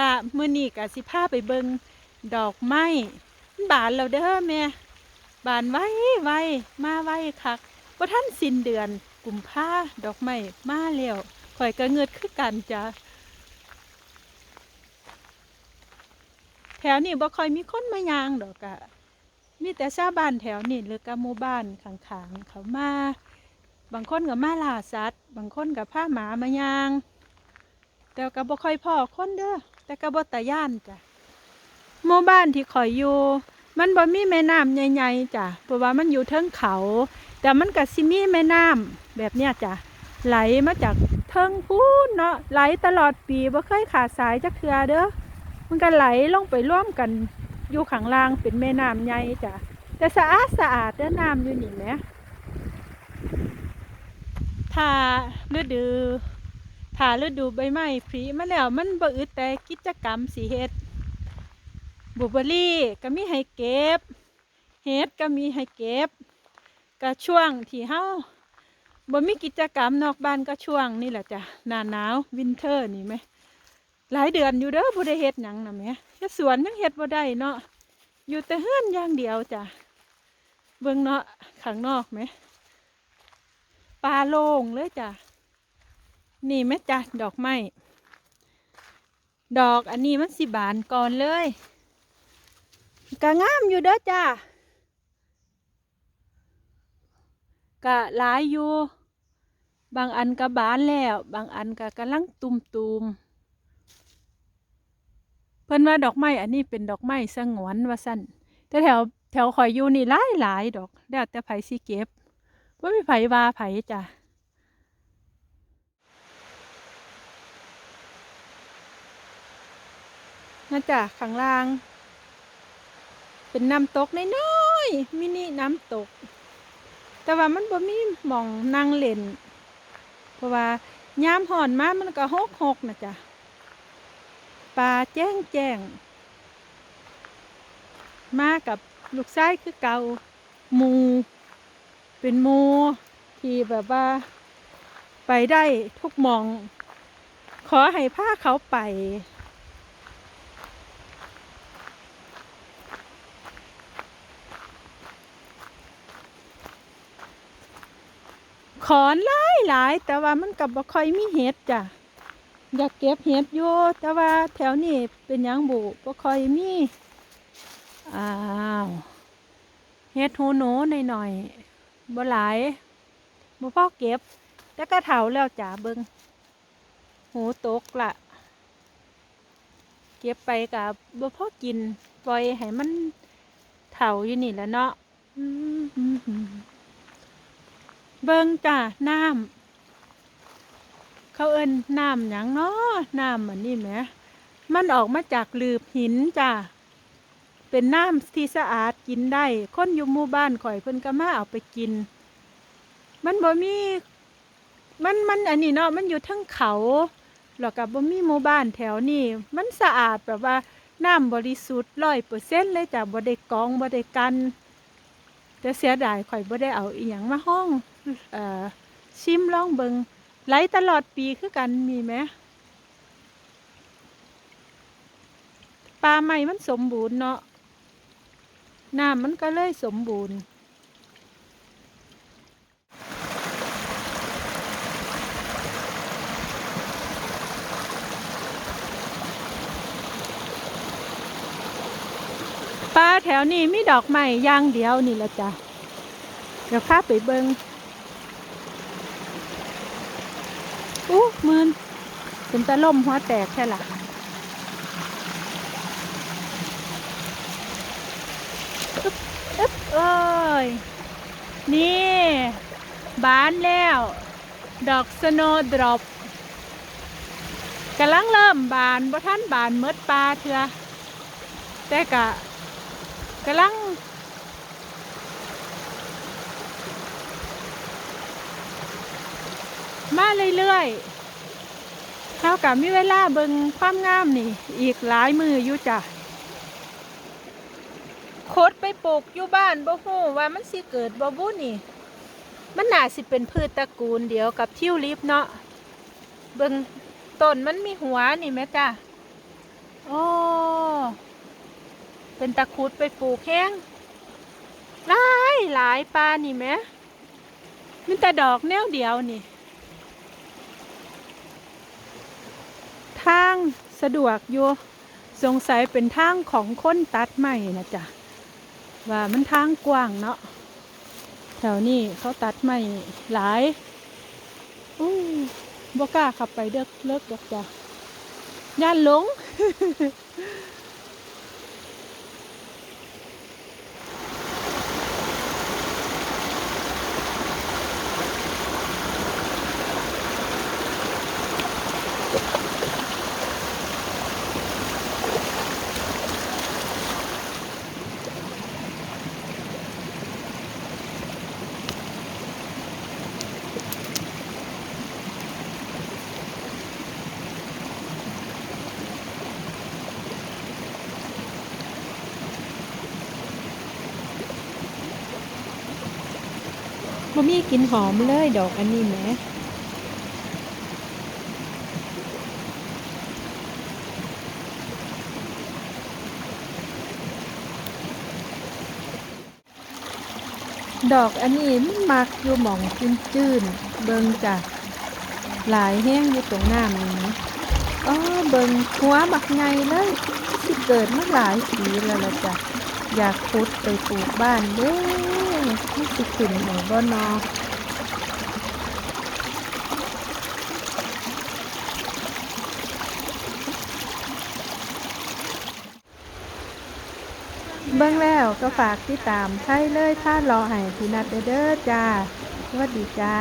ค่ะมื้อนี้ก็สิพาไปเบิ่งดอกไม้บานแล้วเด้อแม่บานไว้ไว้มาไว้คักบ่ทันสิ้นเดือนกุมภาดอกไม้มาแล้วข่อยก็เงิดคือกันจ้ะแถวนี้บ่ค่อยมีคนมายางดอกอะมีแต่ชาวบ้านแถวนี้หรือก็หมู่บ้านข้างๆเขามาบางคนก็มาล่าสัตว์ บางคนก็พาหมามายาง แต่ก็บ่ค่อยพอคนเด้อ แต่ก็บ่ตาย่านจ้ะหมู่บ้านที่ข่อยอยู่ มันบ่มีแม่น้ำใหญ่ๆจ้ะเพราะว่ามันอยู่เทิงเขา แต่มันก็สิมีแม่น้ำแบบเนี้ยจ้ะไหลมาจากเทิงพูนเนาะไหลตลอดปีบ่เคยขาดสายจักเทือเด้อมันก็ไหลลงไปร่วมกันอยู่ข้างล่างเป็นแม่น้ำใหญ่จ้ะแต่สะอาดสะอาดเด้อน้ำอยู่นี่แหมถ้าฤดู ถ้าฤดูใบไม้ผลิมาแล้วมันบ่อึดแต่กิจกรรมสิเฮ็ดบลูเบอรี่ก็มีให้เก็บเฮ็ดก็มีให้เก็บก็ช่วงที่เฮาบ่มีกิจกรรมนอกบ้านก็ช่วงนี่แหละจ้ะหน้าหนาววินเทอร์นี่ไหมหลายเดือนอยู่เด้อบ่ได้เฮ็ดหยังนะแม่เฮ็ดสวนยังเฮ็ดบ่ได้เนาะอยู่แต่เฮือนอย่างเดียวจ้ะเบิ่งเนาะข้างนอกไหมปลาโล่งเลยจ้ะ นี่แม่จ้ะดอกไม้ดอกอันนี้มันสิบานก่อนเลยก็งามอยู่เด้อจ้ะก็หลายอยู่ บางอันก็บานแล้ว บางอันก็กำลังตุมตุมๆเพิ่นว่าดอกไม้อันนี้เป็นดอกไม้สงวนว่าสั่นแต่แถวแถวข่อยอยู่นี่หลายหลายดอก แล้วแต่ไผสิเก็บว่ามีไผว่าไผจ้ะ นั่นจ้ะข้างล่าง เป็นน้ำตกน้อยๆมินิน้ำตก แต่ว่ามันบ่มีหม่องนั่งเล่น เพราะว่ายามห่อนมามันก็หกหกนะจ้ะปลาแจ้งแจ้งมากับลูกชายคือเก่ามู เป็นมูที่แบบว่า ไปได้ทุกหมอง ขอให้ผ้าเขาไป ขอนหลายหลายแต่ว่ามันกับบ่ค่อยมีเห็ดจ้ะอยากเก็บเห็ดอยู่แต่ว่าแถวนี้เป็นยังบุบ่ค่อยมีอ้าวเห็ดหูหนูหน่อยๆบ่หลายบ่พอเก็บ แต่ก็เฒ่าแล้วจ้าเบิงหูตกละเก็บไปกับบ่พอกิน ปล่อยให้มันเฒ่าอยู่นี่แหล้วเนาะ เบิงจ้าน้ำเขาเอิ้นน้ำหยังเนาะน้ำอันนี้แหมมันออกมาจากหลืบหินจ้าเป็นน้ำที่สะอาดกินได้ คนอยู่หมู่บ้านข่อยเพิ่นก็มาเอาไปกิน มันบ่มี มันมันอันนี้เนาะมันอยู่ทั้งเขาแล้วก็บ่มีหมู่บ้านแถวนี้มันสะอาดแบบว่าน้ำบริสุทธิ์ร้อยเปอร์เซ็นต์เลยจ้ะบ่ได้กองบ่ได้กัน แต่เสียดายข่อยบ่ได้เอาอีหยังมาห้อง ชิมลองเบิงไหลตลอดปีคือกันมีไหมปลาใหม่มันสมบูรณ์เนาะน้ำมันก็เลยสมบูรณ์ปลาแถวนี้มีดอกไม้ย่างเดียวนี่ละจ้ะเดี๋ยวข้าไปเบิง อู้มืนเป็นตะล่มหัวแตกแค่ละอึ๊บอึ๊บเอ้ย นี่บานแล้ว ดอกสโนดรอปกำลังเริ่มบานบ่ท่านบานเมดปลาเถื่อแต่กะกำลัง มาเรื่อยๆเท่ากับมีเวลาเบิงความงามนี่ อีกหลายมืออยู่จ้ะโคดไปปลูกอยู่บ้านบ่ฮู้ว่ามันสิเกิดบ่บุนี่ มันน่าสิเป็นพืชตระกูลเดียวกับทิวลิปเนาะเบิงต้นมันมีหัวนี่แม่จ้ะโอ้เป็นตะคุดไปปลูกแห้งหลายหลายปลานี่แหมมันแต่ดอกแนวเดียวนี่ ทาง สะดวกอยู่สงสัยเป็นทางของคนตัดใหม่นะจ๊ะว่ามันทางกว้างเนาะแถวนี้เขาตัดใหม่หลายอู้บกล้าขับไปเด็กเลิกดอกจ้ะย่านหลง บ่มีกินหอมเลยดอกอันนี้แหมดอกอันนี้มันมักอยู่หม่องจื้นๆเบิ่งจ้ะหลายแห้งอยู่ตรงหน้ำนี้อ๋อเบิ่งหัวบักไงเลยสิเกิดมาหลายปีแล้วละจ้ะ อยากพุดไปปลูกบ้านเด้อที่สิขึ้นของบ่นอเบิ่งแล้วก็ฝากติดตามใช่เลยถ้ารอให้พี่นัดเด้อจ้าสวัสดีจ้า